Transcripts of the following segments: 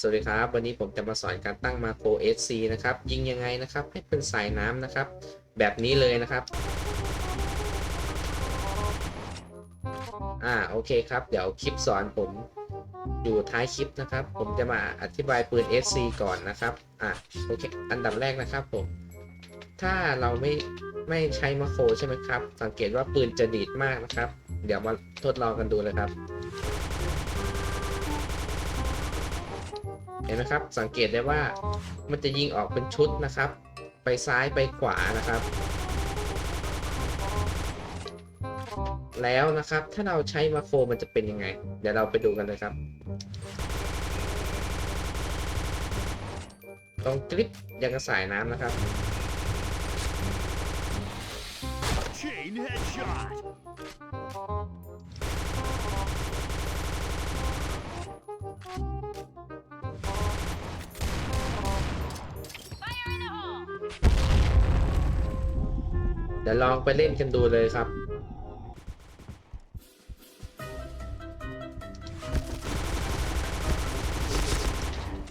สวัสดีครับ วันนี้ผมจะมาสอนการตั้งมาโคร SC นะครับ ยิงยังไงนะครับ ให้เป็นสายน้ำนะครับ แบบนี้เลยนะครับ อ่าโอเคครับ เดี๋ยวคลิปสอนผมอยู่ท้ายคลิปนะครับ ผมจะมาอธิบายปืน SC ก่อนนะครับ อ่าโอเค อันดับแรกนะครับผม ถ้าเราไม่ไม่ใช้มาโครใช่ไหมครับ สังเกตว่าปืนจะดีดมากนะครับ เดี๋ยวมาทดลองกันดูเลยครับ เห็นไหมครับ สังเกตได้ว่ามันจะยิงออกเป็นชุดนะครับ ไปซ้ายไปขวานะครับ แล้วนะครับถ้าเราใช้มาโครมันจะเป็นยังไง เดี๋ยวเราไปดูกันเลยครับ ตรงคลิปยังกระสายน้ำนะครับ ดี๋ยวลองไปเล่นกันดูเลยครับ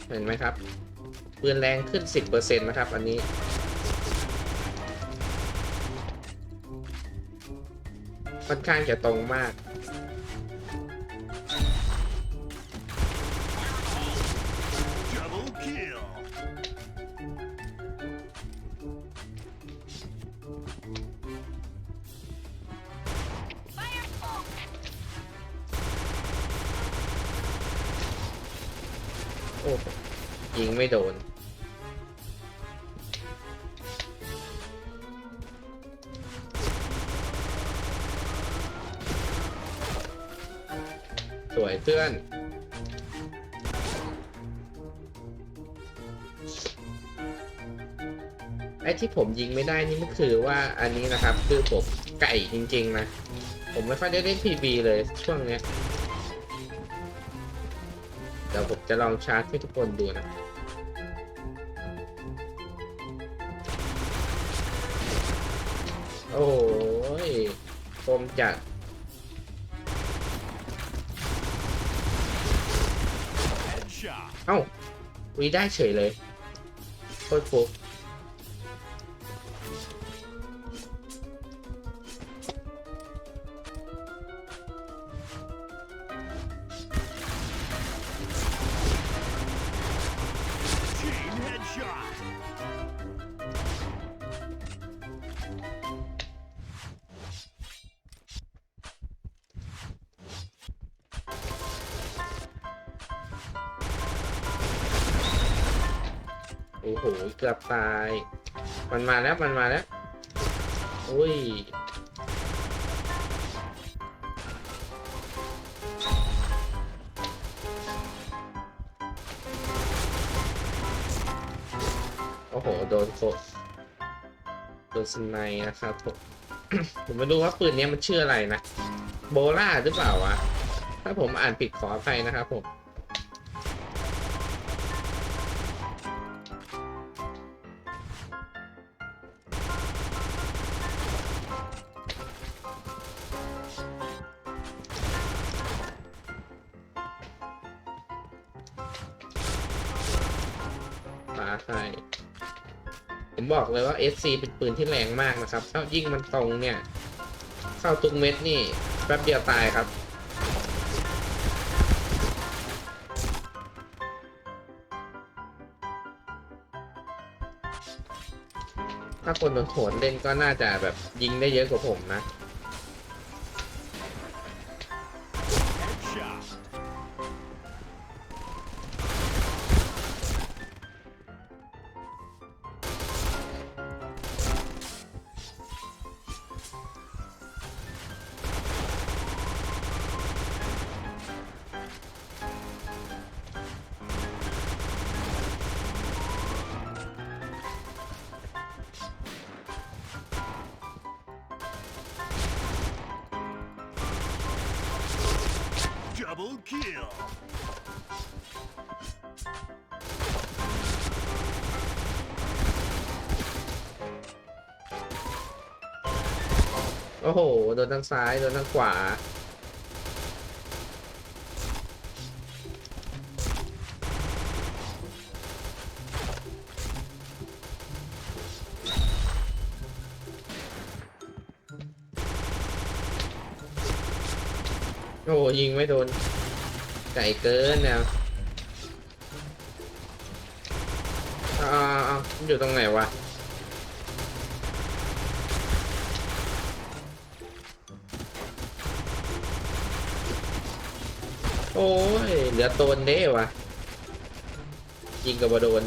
เห็นไหมครับปืนแรงขึ้น 10%นะครับ อันนี้ ค่อนข้างจะตรงมาก อ้โหยิงไม่โดน สวยเพื่อน ไอ้ที่ผมยิงไม่ได้นี่ก็คือว่าอันนี้นะครับ คือผมไก่จริง ๆ นะ ผมไม่ค่อยได้เล่น PB เลยช่วงเนี้ย ดี๋ยวผมจะลองชาร์จให้ทุกคนดูนะโอ้ยคมจัด Headshot. เอ้าวีได้เฉยเลยโคตรฟุก โอ้โห เกือบตาย มันมาแล้ว มันมาแล้ว อุ้ย โอ้โหโดนโคโดนสไนนะครับผมผมไม่รู้ว่าปืนนี้มันชื่ออะไรนะ โบล่าหรือเปล่าวะ ถ้าผมอ่านผิดขออภัยนะครับผมฟ้าใช่ ผมบอกเลยว่า SC เป็นปืนที่แรงมากนะครับถ้ายิ่งมันตรงเนี่ย เข้าตุกเม็ดนี่แป๊บเดียวตายครับถ้าคนโหดๆเล่นก็น่าจะแบบยิงได้เยอะกว่าผมนะ Double kill. โอ้โห โดนทางซ้าย โดนทางขวา โอ้ยิงไม่โดนไก่เกินแนวอ้าวๆๆอยู่ตรงไหนวะโอ้ยเหลือโตนเด้วะยิงกับบโดน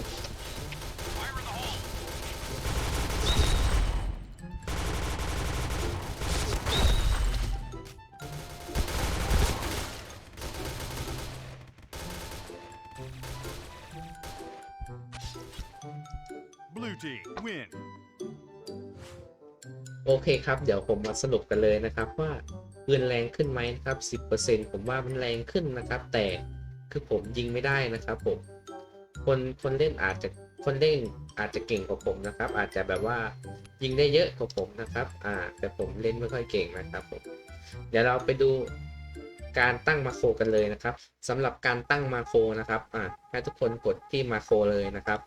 team win. โอเคครับ เดี๋ยวผมมาสรุปกันเลยนะครับว่าปืนแรงขึ้นไหมนะครับ 10%ผมว่ามันแรงขึ้นนะครับ แต่คือผมยิงไม่ได้นะครับผมคนคนเล่นอาจจะคนเล่นอาจจะเก่งกว่าผมนะครับ อาจจะแบบว่ายิงได้เยอะกว่าผมนะครับ อ่า แต่ผมเล่นไม่ค่อยเก่งนะครับผมเดี๋ยวเราไปดูการตั้งมาโครกันเลยนะครับสำหรับการตั้งมาโครนะครับ อ่าให้ทุกคนกดที่มาโครเลยนะครับ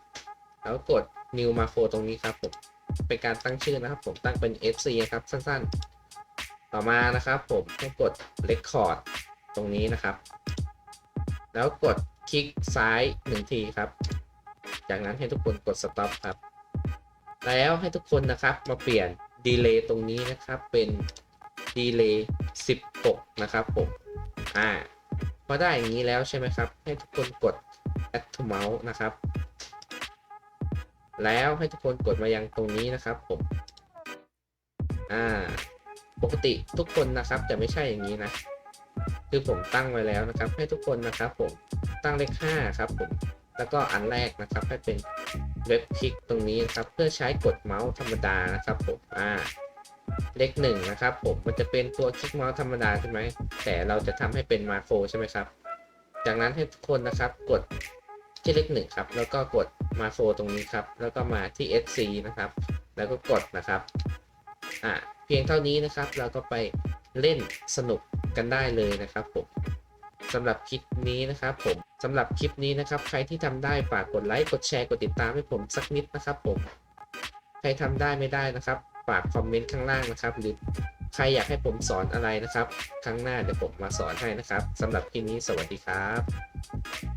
แล้วกด new มาโครตรงนี้ครับผม เป็นการตั้งชื่อนะครับผมตั้งเป็น FC นะครับ สั้นๆ ต่อมานะครับผมให้กด record ตรงนี้นะครับ แล้วกดคลิกซ้ายหนึ่งทีครับ จากนั้นให้ทุกคนกด stop ครับ แล้วให้ทุกคนนะครับมาเปลี่ยน delay ตรงนี้นะครับเป็น delay 16 นะครับผม อ่าพอได้อย่างนี้แล้วใช่ไหมครับ ให้ทุกคนกด add to mouse นะครับ แล้วให้ทุกคนกดมายังตรงนี้นะครับผมอ่าปกติทุกคนนะครับจะไม่ใช่อย่างนี้นะ คือผมตั้งไว้แล้วนะครับ ให้ทุกคนนะครับ ผมตั้งเลข5ครับผมแล้วก็อันแรกนะครับ ให้เป็นเว็บคลิกตรงนี้นะครับ เพื่อใช้กดเมาส์ธรรมดานะครับผมอ่าเลขหนึ่งนะครับผมมันจะเป็นตัวคลิกเมาส์ธรรมดาใช่ไหมแต่เราจะทำให้เป็นมาโครใช่ไหมครับ จากนั้นให้ทุกคนนะครับกดที่เลขหนึ่งครับ แล้วก็กด มาโฟตรงนี้ครับ แล้วก็มาที่ SC นะครับ แล้วก็กดนะครับ อ่าเพียงเท่านี้นะครับ เราก็ไปเล่นสนุกกันได้เลยนะครับผมสำหรับคลิปนี้นะครับผมสำหรับคลิปนี้นะครับ ใครที่ทำได้ฝากกดไลค์ กดแชร์ กดติดตามให้ผมสักนิดนะครับผม ใครทำได้ไม่ได้นะครับ ฝากคอมเมนต์ข้างล่างนะครับ หรือใครอยากให้ผมสอนอะไรนะครับ ครั้งหน้าเดี๋ยวผมมาสอนให้นะครับสำหรับคลิปนี้สวัสดีครับ